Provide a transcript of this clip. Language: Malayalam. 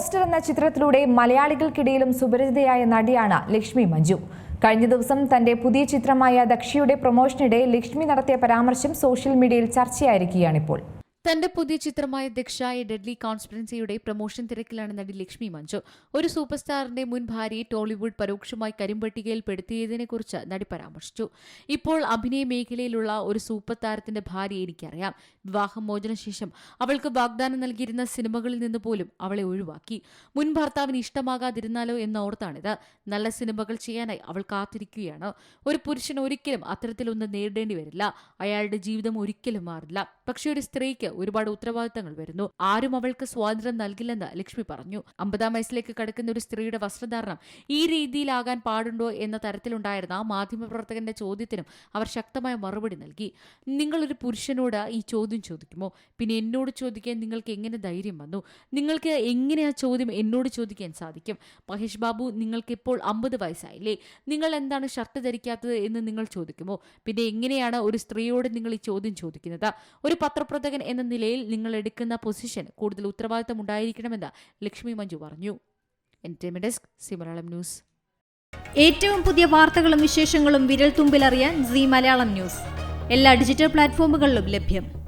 മോൺസ്റ്റർ എന്ന ചിത്രത്തിലൂടെ മലയാളികൾക്കിടയിലും സുപരിചിതയായ നടിയാണ് ലക്ഷ്മി മഞ്ജു. കഴിഞ്ഞ ദിവസം തന്റെ പുതിയ ചിത്രമായ ദക്ഷിയുടെ പ്രൊമോഷനിടെ ലക്ഷ്മി നടത്തിയ പരാമർശം സോഷ്യൽ മീഡിയയിൽ ചർച്ചയായിരിക്കുകയാണിപ്പോൾ. തന്റെ പുതിയ ചിത്രമായ ദക്ഷായ ഡെഡ്ലി കോൺസ്പിറൻസിയുടെ പ്രൊമോഷൻ തിരക്കിലാണ് നടി ലക്ഷ്മി മഞ്ജു. ഒരു സൂപ്പർ സ്റ്റാറിന്റെ മുൻ ഭാര്യയെ ടോളിവുഡ് പരോക്ഷമായി കരിമ്പട്ടികയിൽ പെടുത്തിയതിനെക്കുറിച്ച് നടി പരാമർശിച്ചു. ഇപ്പോൾ അഭിനയ മേഖലയിലുള്ള ഒരു സൂപ്പർ താരത്തിന്റെ ഭാര്യയെ എനിക്കറിയാം. വിവാഹം മോചന ശേഷം അവൾക്ക് വാഗ്ദാനം നൽകിയിരുന്ന സിനിമകളിൽ നിന്ന് പോലും അവളെ ഒഴിവാക്കി. മുൻ ഭർത്താവിന് ഇഷ്ടമാകാതിരുന്നാലോ എന്നോർത്താണിത് നല്ല സിനിമകൾ ചെയ്യാനായി അവൾ കാത്തിരിക്കുകയാണ്. ഒരു പുരുഷൻ ഒരിക്കലും അത്തരത്തിലൊന്നും നേരിടേണ്ടി വരില്ല. അയാളുടെ ജീവിതം ഒരിക്കലും മാറില്ല. പക്ഷേ ഒരു സ്ത്രീക്ക് ഒരുപാട് ഉത്തരവാദിത്തങ്ങൾ വരുന്നു. ആരും അവൾക്ക് സ്വാതന്ത്ര്യം നൽകില്ലെന്ന് ലക്ഷ്മി പറഞ്ഞു. അമ്പതാം വയസ്സിലേക്ക് കടക്കുന്ന ഒരു സ്ത്രീയുടെ വസ്ത്രധാരണം ഈ രീതിയിലാകാൻ പാടുണ്ടോ എന്ന തരത്തിലുണ്ടായിരുന്ന മാധ്യമപ്രവർത്തകന്റെ ചോദ്യത്തിനും അവർ ശക്തമായ മറുപടി നൽകി. നിങ്ങളൊരു പുരുഷനോട് ഈ ചോദ്യം ചോദിക്കുമോ? പിന്നെ എന്നോട് ചോദിക്കാൻ നിങ്ങൾക്ക് എങ്ങനെ ധൈര്യം വന്നു? നിങ്ങൾക്ക് എങ്ങനെ ആ ചോദ്യം എന്നോട് ചോദിക്കാൻ സാധിക്കും? മഹേഷ് ബാബു നിങ്ങൾക്ക് ഇപ്പോൾ അമ്പത് വയസ്സായില്ലേ? നിങ്ങൾ എന്താണ് ഷർട്ട് ധരിക്കാത്തത് എന്ന് നിങ്ങൾ ചോദിക്കുമോ? പിന്നെ എങ്ങനെയാണ് ഒരു സ്ത്രീയോട് നിങ്ങൾ ഈ ചോദ്യം ചോദിക്കുന്നത്? ഒരു പത്രപ്രവർത്തകൻ എന്ന നിലയിൽ നിങ്ങൾ എടുക്കുന്ന പൊസിഷൻ കൂടുതൽ ഉത്തരവാദിത്തം ഉണ്ടായിരിക്കണമെന്ന് ലക്ഷ്മി മഞ്ജു പറഞ്ഞു. ഡെസ്ക് ന്യൂസ് ഏറ്റവും പുതിയ വാർത്തകളും വിശേഷങ്ങളും വിരൽ തുമ്പിലറിയാൻ സി മലയാളം ന്യൂസ് എല്ലാ ഡിജിറ്റൽ പ്ലാറ്റ്ഫോമുകളിലും ലഭ്യം.